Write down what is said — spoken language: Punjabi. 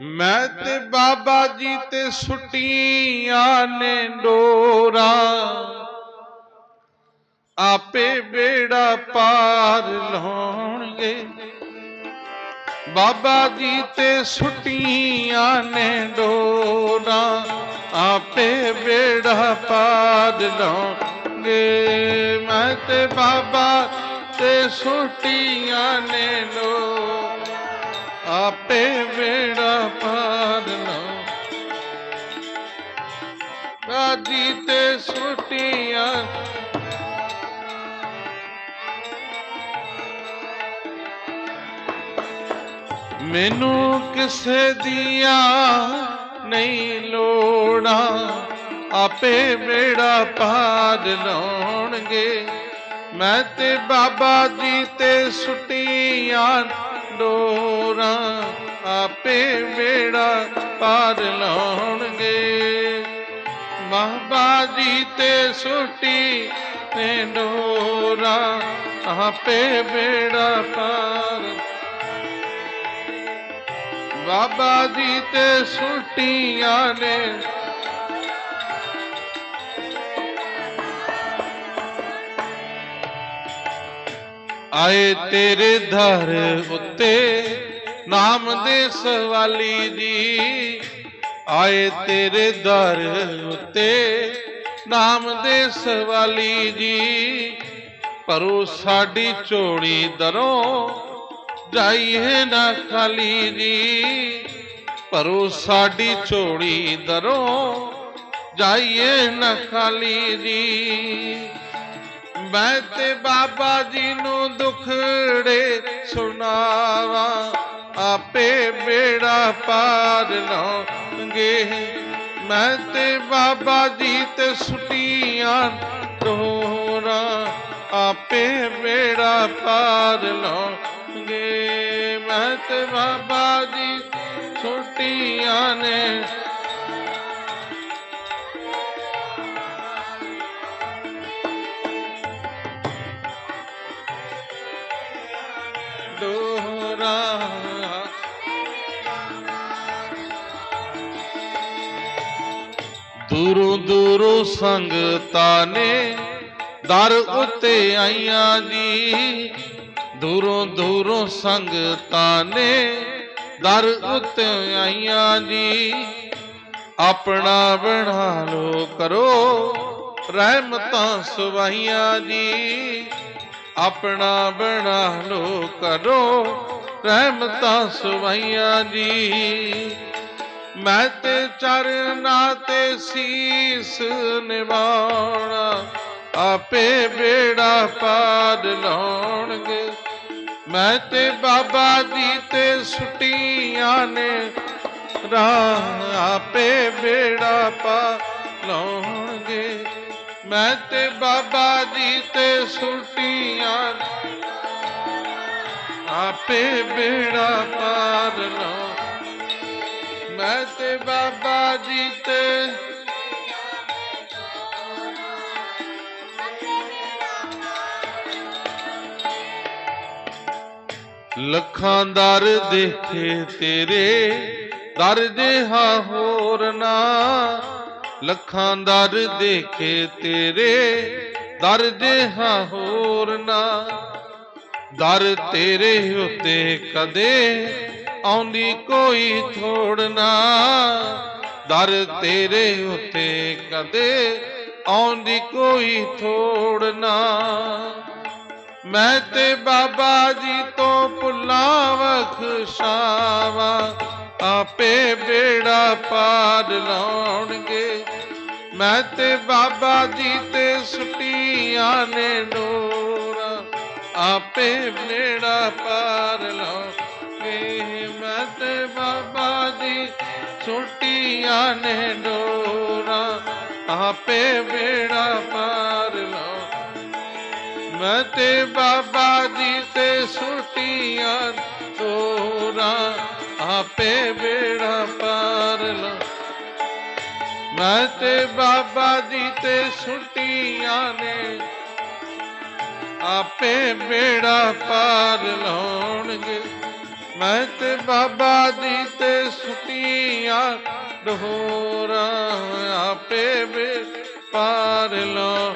ਮੈਂ ਤੇ ਬਾਬਾ ਜੀ ਤੇ ਸੁੱਟੀਆਂ ਨੇ ਡੋਰਾ। ਆਪੇ ਬੇੜਾ ਪਾਰ ਲਾਉਣਗੇ। ਬਾਬਾ ਜੀ ਤੇ ਸੁੱਟੀਆਂ ਨੇ ਡੋਰਾ। ਆਪੇ ਬੇੜਾ ਪਾਰ ਲਾਉਣਗੇ। ਮੈਂ ਤੇ ਬਾਬਾ ਤੇ ਸੁੱਟੀਆਂ ਨੇ ਡੋਰਾ। ਆਪੇ ਵੇੜਾ ਪਾਰ ਲਾ ਬਾਜੀ ਤੇ ਸੁਟੀਆਂ ਮੈਨੂੰ ਕਿਸੇ ਦੀਆਂ ਨਹੀਂ ਲੋੜਾਂ। ਆਪੇ ਵੇੜਾ ਪਾਰ ਲਾਉਣਗੇ। ਮੈਂ ਤੇ ਬਾਬਾ ਜੀ ਤੇ ਸੁਟੀਆਂ ਡੋਰਾਂ ਆਪੇ ਵੇੜਾ ਪਾਰ ਲਾਉਣਗੇ। ਬਾਬਾ ਜੀ ਤੇ ਸੁਟੀ ਤੇ ਡੋਰਾ ਆਪੇ ਵੇੜਾ ਪਾਰ। ਬਾਬਾ ਜੀ ਤੇ ਸੁਟੀਆਂ ਨੇ ਆਏ ਤੇਰੇ ਦਰ ਉੱਤੇ, ਨਾਮ ਦੇ ਸਵਾਲੀ ਜੀ। ਆਏ ਤੇਰੇ ਦਰ ਉੱਤੇ, ਨਾਮ ਦੇ ਸਵਾਲੀ ਜੀ। ਪਰੋ ਸਾਡੀ ਚੋੜੀ ਦਰੋਂ, ਜਾਈਏ ਨਾ ਖਾਲੀ ਜੀ। ਪਰੋ ਸਾਡੀ ਚੋੜੀ ਦਰੋਂ, ਜਾਈਏ ਨਾ ਖਾਲੀ ਜੀ। ਮੈਂ ਤੇ ਬਾਬਾ ਜੀ ਨੂੰ ਦੁਖੜੇ ਸੁਣਾਵਾ, ਆਪੇ ਬੇੜਾ ਪਾਰ ਲਾਉਂਗੇ। ਮੈਂ ਤੇ ਬਾਬਾ ਜੀ ਤੇ ਸੁਟੀਆਂ ਡੋਰਾ ਆਪੇ ਬੇੜਾ ਪਾਰ ਲਾਉਂਗੇ। ਮੈਂ ਤੇ ਬਾਬਾ ਜੀ ਸੁਟੀਆਂ ਨੇ ਡੋਰਾ। ਦੂਰੋਂ ਦੂਰੋਂ ਸੰਗਤਾਂ ਨੇ ਦਰ ਉਤੇ ਆਈਆਂ ਜੀ। ਦੂਰੋਂ ਦੂਰੋਂ ਸੰਗਤਾਂ ਨੇ ਦਰ ਉੱਤੇ ਆਈਆਂ ਜੀ। ਆਪਣਾ ਬਣਾ ਲੋ ਕਰੋ, ਰਹਿਮਤਾਂ ਸੁਵਾਈਆਂ ਜੀ। ਆਪਣਾ ਬਣਾ ਲੋ ਕਰੋ ਰਹਿਮਤਾਂ ਸੁਵਾਈਆਂ ਜੀ। ਮੈਂ ਤੇ ਚਰਨਾ ਤੇ ਸੀਸ ਨਿਵਾਉਣਾ, ਆਪੇ ਬੇੜਾ ਪਾਰ ਲਾਉਣਗੇ। ਮੈਂ ਤੇ ਬਾਬਾ ਜੀ ਤੇ ਸੁਟੀਆਂ ਨੇ, ਰਾਹ ਆਪੇ ਬੇੜਾ ਪਾ ਲਾਉਣਗੇ। ਮੈਂ ਤੇ ਬਾਬਾ ਜੀ ਤੇ ਸੁਟੀਆਂ। ਆਪੇ ਬੇੜਾ ਪਾਰ ਲਾਉ ਮੈਂ ਤੇ ਬਾਬਾ ਜੀ ਤੇ ਲੱਖਾਂ ਦਰ ਦੇਖੇ ਤੇਰੇ। ਦਰ ਜਿਹਾ ਹੋਰ ਨਾ। ਲੱਖਾਂ ਦਰ ਦੇਖੇ ਤੇਰੇ ਦਰ ਜਿਹਾ ਹੋਰ ਨਾ। ਦਰ ਤੇਰੇ ਉਤੇ ਕਦੇ ਆਉਂਦੀ ਕੋਈ ਥੋੜਨਾ ਦਰ ਤੇਰੇ ਉਤੇ ਕਦੇ ਆਉਂਦੀ ਕੋਈ ਥੋੜਨਾ ਮੈਂ ਤੇ ਬਾਬਾ ਜੀ ਤੋਂ ਭੁੱਲਾਂ ਬਖਸ਼ਾਵਾ ਆਪੇ ਬੇੜਾ ਪਾਰ ਲਾਉਣਗੇ। ਮੈਂ ਤੇ ਬਾਬਾ ਜੀ ਤੇ ਸੁਟੀਆਂ ਨੇ ਡੋਰਾ। ਆਪੇ ਬੇੜਾ ਪਾਰ ਲਾਉਣਗੇ। ਮੈਂ ਤੇ ਬਾਬਾ ਜੀ ਸੁਟੀਆਂ ਨੇ ਡੋਰਾ। ਆਪੇ ਬੇੜਾ ਪਾਰ ਲਾਉ ਮੈਂ ਤੇ ਬਾਬਾ ਜੀ ਤੇ ਸੁਟੀਆਂ ਡੋਰਾ। ਆਪੇ ਬੇੜਾ ਪਾਰ ਲਾ। ਮੈਂ ਤੇ ਬਾਬਾ ਜੀ ਤੇ ਸੁਟੀਆਂ ਨੇ। ਆਪੇ ਬੇੜਾ ਪਾਰ ਲਾਉਣਗੇ। ਮੈਂ ਤੇ ਬਾਬਾ ਜੀ ਤੇ ਸੁਟੀਆਂ ਡੋਰਾਂ ਆਪੇ ਵੇ ਪਾਰ ਲੋ